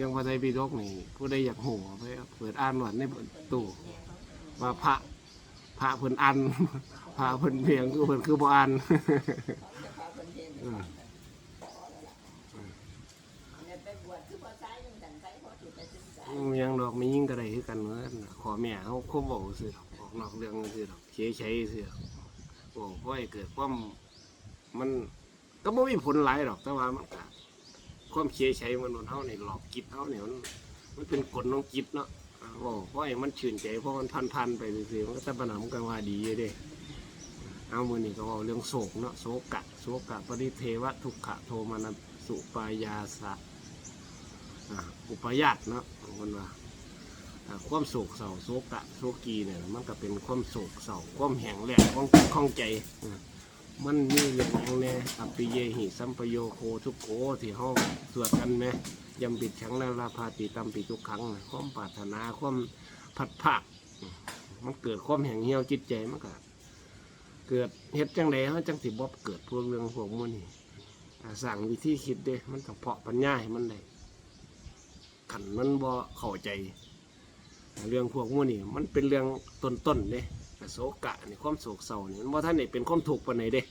รื่องพระไตรปิฎกนี่ผู้ใดอยากหูไปเปิดอ่านหนวดในตู้ว่าพระพระเพิ่นอันพระเพิ่นเพียงคือเพิ่นคือบ่อันยังดอกไม่ยิ่งกระไรคือกันเหมือนขอแม่เขาคบบอกสิออกนอกเรื่องสิดอกเฉยเฉยสิบอกพราะให้เกิดความมันก็ไม่มีผลหลายดอกแต่ว่ามันก็ ความเฉยเฉยมันโดนเท่าในหลอกจิตเท่าเนี่ยมันมันเป็นกลของจิตเนาะอ่าบอกเพราะให้มันชื่นใจเพราะมันพันพันไปสิมันก็แต่ปัญหามันก็ว่าดีอยู่เด้เอามือนี่ก็เว่าเรื่องโศกเนาะโศกกะโศกกะปริเทวะทุกขะโทมานะสุปายาสะอุปยาตเนาะคนว่าอ่าความโศกเศร้าโศกกะโศกีเนี่ยมันก็เป็นความโศกเศร้าความแห้งแหล้งของของใจ มันมีเรื่องอย่างแน่อัปปิเยหิสัมปโยโคทุกโขที่ห้องสวดกันไหมยำปิดฉังนาราพาติตัมปิทุกครั้งน่ะความปรารถนาความผัดผัก มันเกิดความแห้งเหี่ยวจิตใจมันก็เกิดเฮ็ดจังไดมันจังสิบ่เกิดพวกเรื่องพวกมันนี่สั่งวิธีคิดเด้ มันต้องเพาะปัญญาให้มันได้ขันมันบ่เข้าใจ เรื่องพวกมูนี่มันเป็นเรื่องต้นๆเด้ โศกะนี่ความโศกเศร้านี่มันว่าท่านนี่เป็นความถูกปานไหนเด้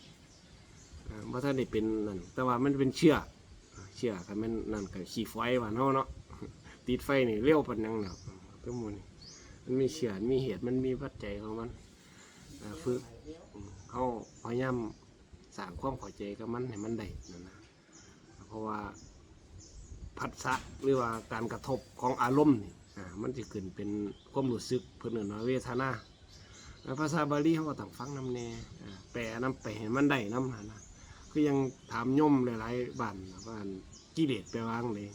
อ่าว่าท่านนี่เป็นนั่นแต่ว่ามันเป็นเชื่อเชื่อกันมันนั่นก็ขี่ไฟหวานเฮาเนาะติดไฟนี่เร็วปนยังเนาะทั้งหมดนี่มันมีเชื่อมีเหตุมันมีปัจจัยของมันฝึกเฮาพยายามสร้างความเข้าใจกับมันให้มันได้นั่นนะเพราะว่าพัฒะหรือว่าการกระทบของอารมณ์นี่อ่ามันจะขึ้นเป็นความรู้สึกเพื่อนเอิ้นว่าเวทนา ภาษาบาลีเขาก็ต้องฟังน้ำแน่แปลน้ำไปให้มันได้น้ำนะนะคือยังถามย่มหลายๆบ้านนะว่ากิเลสไปวางเลย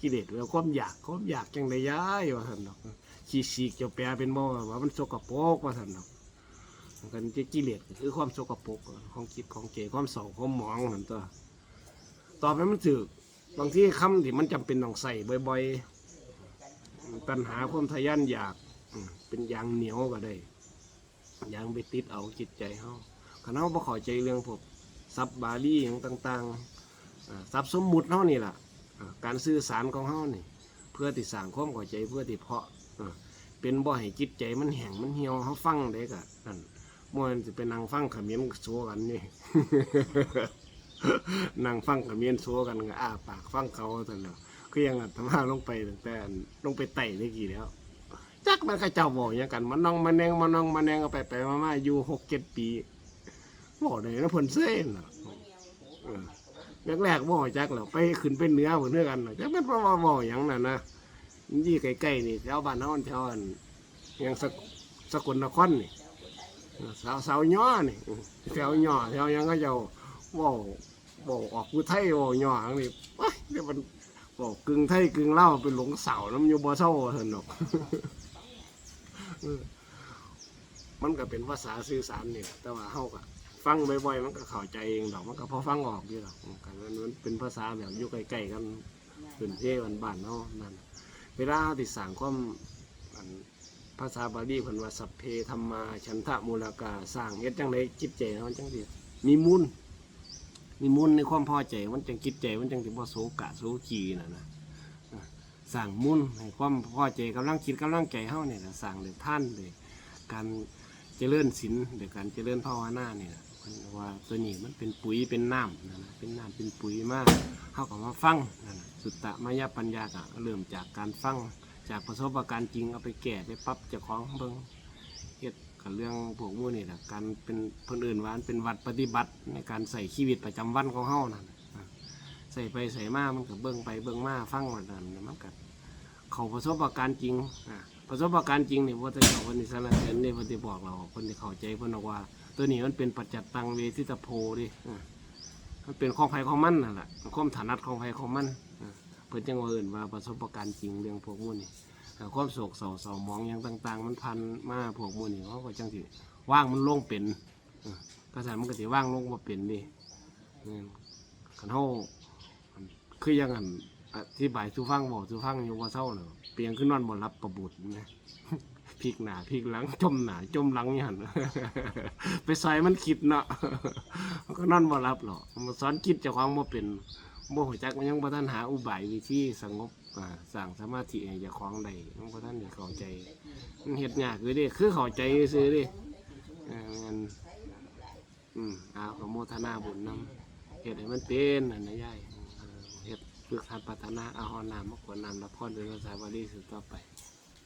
กิเลสแล้วความอยากความอยากจังได้ย้ายว่าสันดอกขี้สีกจะแปลเป็นบ่ว่ามันสกปรกว่าสันดอกมันกันจะกิเลสคือความสกปรกของจิตของเจความเศร้าความหมองนั่นตัวตอบให้มันถือบางที่คำที่มันจำเป็นต้องใส่บ่อยๆปัญหาความทะยานอยาก เป็นยางเหนียวก็ได้ยางไปติดเอาจิตใจเขาขณะเขาบ่เขอใจเรื่องพวกซับบาลีอย่างต่างๆซับสมมุติเขานี่แหละอ่าการสื่อสารของเขานี่ เพื่อติดสังความเข้าใจเพื่อติดเพาะเป็นบ่ให้จิตใจมันแห้งมันเหี่ยวเขาฟังได้กะนั่นมันจะเป็นนางฟังขมิ้นโซกันนี่นั่งฟังกับเมียนซัวกันก็อ้าปากฟังเขาแต่เนาะคือยังอัตมาลงไปตั้งแต่ลงไปไต่ได้กี่แล้ว จักมันก็เจ้าบอกอย่างกันมันน้องมาแนงมาน้องมาแนงก็ไปไปมามาอยู่หกเจ็ดปีบอกได้นะเพิ่นเส้นเนาะแรกๆบอกจักแล้วไปขึ้นเป็นเนื้อเหมือนเนื้อกันจักเป็นเพราว่าบอกอย่างนั้นนะยี่ใกล้ๆนี่แถวบ้านเฮาแถวอันยังสกสกลนครนี่สาวสาวย่อนี่แถวย่อแถวยังก็เจ้าบอกบอกออกกูไทยบอกย่างนี่ว้ายเดี๋ยมันบอกกึ่งไทยกึ่งเล่าเป็นหลงเสาน้ำยูบ่เศร้าเห็นหรอกเออ มันก็เป็นภาษาสื่อสารเนี่แหละแต่ว่าเฮาก็ฟังบ่อยๆมันก็เข้าใจเองดอกมันก็พอฟังออกอยู่ดอกกันมันเป็นภาษาแบบอยู่ใกล้ๆกันเป็นเทวันบ้านๆเนาะนั่นเวลาที่สั่งความภาษาบาลีเพิ่นว่าสัพเพธรรมาฉันทะมูลกาสร้างเฮ็ดจังไดจิตใจเฮาจังสิมีมูลมีมุนในความพอใจมันจังคิดใจมันจังถึงว่โศกะโศกีนะนะ สั่งมุ่นให้ความพ่อใจกำลังคิดกำลังใจเฮาเนี่ยนะสั่งเลยท่านเลยการเจริญศีลหรือการเจริญภาวนาเนี่ยนะมันว่าตัวนี้มันเป็นปุ๋ยเป็นน้ำนะนะเป็นน้ำเป็นปุ๋ยมากเฮาก็มาฟังนะนะสุตตะมายาปัญญากะเริ่มจากการฟังจากประสบการณ์จริงเอาไปแก้ไปปรับเจ้าของเบิ่งเฮ็ดกับเรื่องพวกมู่นี่แหละการเป็นเพิ่นอื่นวานเป็นวัดปฏิบัติในการใส่ชีวิตประจำวันของเฮาน่ะ ใส่ไปใส่มามันก็เบิ่งไปเบิ่งมาฟังว่านั่นมันก็เขาประสบการณ์จริงอะประสบการณ์จริงเนี่ยว่าแต่เขาคนนี้สารเสนเนี่เพิ่นสิบอกเราเพิ่นสิเข้าใจเพิ่นบอกว่า ตัวนี้มันเป็นปัจจัตตังเวทิตโพดิอะมันเป็นของใครของมันนั่นแหละความถนัดของใครของมันอะเพิ่นจังว่าเอิ้นว่าประสบการณ์จริงเรื่องพวกมู่นี่ความโศกเศร้าเศร้ามองอย่างต่าง ๆ มันพันมาพวกมูนี่เขาก็จังสิว่างมันโล่งเป็นเออกระแสมันก็สิว่างโล่งมาเป็นดิอืมคันเฮา คือยังอันอธิบายสู่ฟังบอกสู่ฟังอยู่ว่าเศร้าเนาะเปลียงขึ้นนอนบ่รับประบุตรนะพลิกหนาพลิกหลังจมหนาจมหลังอย่างนั้นไปใส่มันคิดเนาะมันก็นอนบ่รับหรอกมันสอนคิดจะความบ่เป็นบ่หัวจักมันยังบ่ทันหาอุบายวิธีสงบสร้างสมาธิให้เจ้องได้ยังบ่ทันได้เข้าใจมันเฮ็ดยากอยู่เด้คือเข้าใจซื่อด้เงั้นอืมเอาโมทนาบุญนำเฮ็ดให้มันเป็นอันนะยาย ฝึกหัดปัตนาเอาหอน้ำมกกว่าน้ำละพรด้วยภาษาบาลีสืบต่อไป